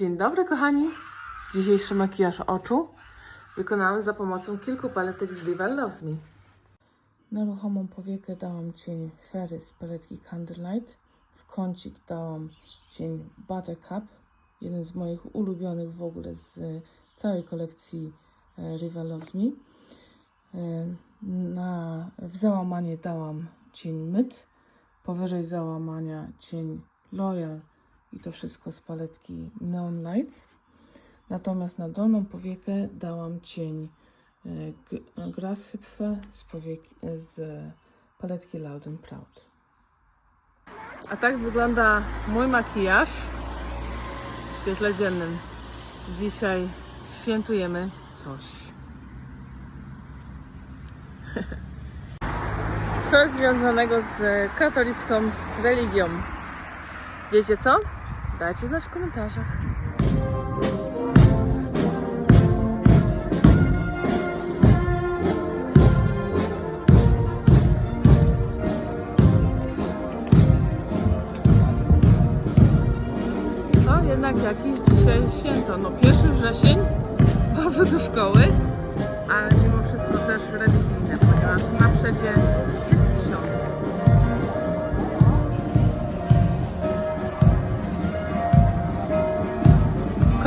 Dzień dobry kochani. Dzisiejszy makijaż oczu wykonałam za pomocą kilku paletek z Rival Me. Na ruchomą powiekę dałam cień Fairy z paletki Candlelight. W kącik dałam cień Buttercup, jeden z moich ulubionych w ogóle z całej kolekcji e, Rival Loves Me. E, Na, w załamanie dałam cień Myt, powyżej załamania cień Loyal i to wszystko z paletki Neon Lights. Natomiast na dolną powiekę dałam cień e, G- Grasshopfe z, powieki, z paletki Loud and Proud. A tak wygląda mój makijaż w świetle dziennym. Dzisiaj świętujemy coś. Coś związanego z katolicką religią. Wiecie co? Dajcie znać w komentarzach. No jednak jakiś dzisiaj święto. No 1 wrzesień, powrót do szkoły, ale mimo wszystko też religijne, ponieważ na przedzie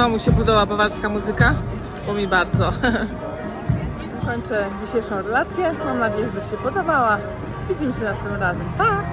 Komu się podoba bawarska muzyka? Bo mi bardzo. Kończę dzisiejszą relację. Mam nadzieję, że się podobała. Widzimy się następnym razem. Pa!